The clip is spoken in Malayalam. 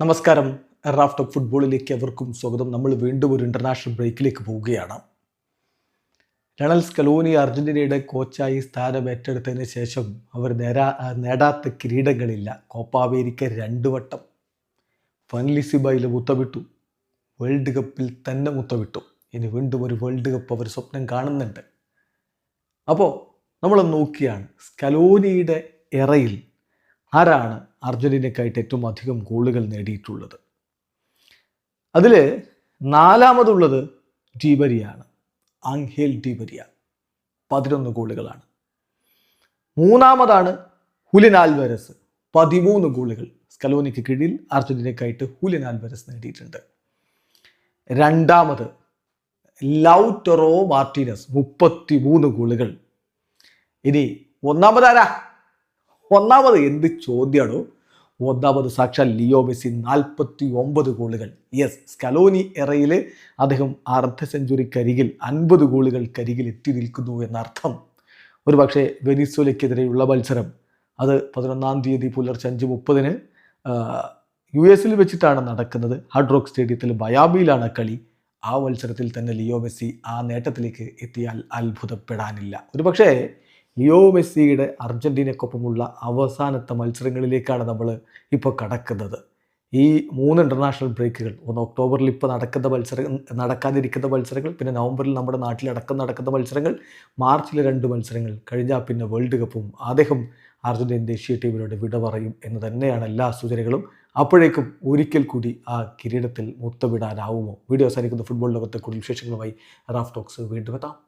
നമസ്കാരം. റാഫ്റ്റ് ഫുട്ബോളിലേക്ക് എവർക്കും സ്വാഗതം. നമ്മൾ വീണ്ടും ഒരു ഇന്റർനാഷണൽ ബ്രേക്കിലേക്ക് പോവുകയാണ്. ലണൽ സ്കലോനി അർജന്റീനയുടെ കോച്ചായി സ്ഥാനം ഏറ്റെടുത്തതിന് ശേഷം അവർ നേരാ നേടാത്ത കിരീടങ്ങളില്ല. കോപ്പ അമേരിക്ക രണ്ട് വട്ടം. ഫൻലിസിബയിൽ മുത്തവിട്ടു. വേൾഡ് കപ്പിൽ തന്നെ മുത്തവിട്ടു. ഇനി വീണ്ടും ഒരു വേൾഡ് കപ്പ് അവർ സ്വപ്നം കാണുന്നുണ്ട്. അപ്പോൾ നമ്മൾ നോക്കിയാണ് സ്കലോനിയുടെ എറയിൽ ആരാണ് അർജുനനെക്കായിട്ട് ഏറ്റവും അധികം ഗോളുകൾ നേടിയിട്ടുള്ളത്? അതിൽ നാലാമതുള്ളത് ഡീബരിയാണ്. ആംഹേൽ ഡീബരിയ. പതിനൊന്ന് ഗോളുകളാണ്. മൂന്നാമതാണ് ഹുലിൻ ആൽവരസ്. പതിമൂന്ന് ഗോളുകൾ സ്കലോനിക്ക് കീഴിൽ അർജന്റീനക്കായിട്ട് ഹുലിൻ ആൽവരസ് നേടിയിട്ടുണ്ട്. രണ്ടാമത് ലൗറ്ററോ മാർട്ടിനസ്. മുപ്പത്തി മൂന്ന് ഗോളുകൾ. ഇനി ഒന്നാമതാരാ? ഒന്നാമത് എന്ത് ചോദ്യമാണോ ഒന്നാമത് സാക്ഷാൽ ലിയോ മെസ്സി നാൽപ്പത്തി ഒമ്പത് ഗോളുകൾ. യെസ് സ്കലോനി എറയിൽ അദ്ദേഹം അർദ്ധ സെഞ്ചുറിക്കരികിൽ അൻപത് ഗോളുകൾ കരികിൽ എത്തി നിൽക്കുന്നു എന്നർത്ഥം. ഒരു പക്ഷേ വെനിസ്വലയ്ക്കെതിരെയുള്ള മത്സരം. അത് പതിനൊന്നാം തീയതി പുലർച്ചെ അഞ്ച് മുപ്പതിന് യു എസിൽ വെച്ചിട്ടാണ് നടക്കുന്നത്. ഹാർഡ് റോക്ക് സ്റ്റേഡിയത്തിൽ ബയാബിയിലാണ് കളി. ആ മത്സരത്തിൽ തന്നെ ലിയോ മെസ്സി ആ നേട്ടത്തിലേക്ക് എത്തിയാൽ അത്ഭുതപ്പെടാനില്ല. ഒരു പക്ഷേ ലിയോ മെസ്സിയുടെ അർജന്റീനക്കൊപ്പമുള്ള അവസാനത്തെ മത്സരങ്ങളിലേക്കാണ് നമ്മൾ ഇപ്പോൾ കടക്കുന്നത്. ഈ മൂന്ന് ഇന്റർനാഷണൽ ബ്രേക്കുകൾ ഒന്ന് ഒക്ടോബറിൽ ഇപ്പോൾ നടക്കുന്ന മത്സരം നടക്കാതിരിക്കുന്ന മത്സരങ്ങൾ പിന്നെ നവംബറിൽ നമ്മുടെ നാട്ടിൽ നാട്ടിലടക്കം നടക്കുന്ന മത്സരങ്ങൾ മാർച്ചിലെ രണ്ട് മത്സരങ്ങൾ കഴിഞ്ഞാൽ പിന്നെ വേൾഡ് കപ്പും അദ്ദേഹം അർജന്റീൻ ദേശീയ ടീമിനോട് വിട പറയും എന്ന് തന്നെയാണ് എല്ലാ സൂചനകളും. അപ്പോഴേക്കും ഒരിക്കൽ കൂടി ആ കിരീടത്തിൽ മുത്തമിടാനാവുമോ വീഡിയോ അവസാനിക്കുന്ന. ഫുട്ബോൾ ലോകത്തെ കൂടുതൽ വിശേഷങ്ങളുമായി റാഫ് ടോക്സ് വീണ്ടും എത്താം.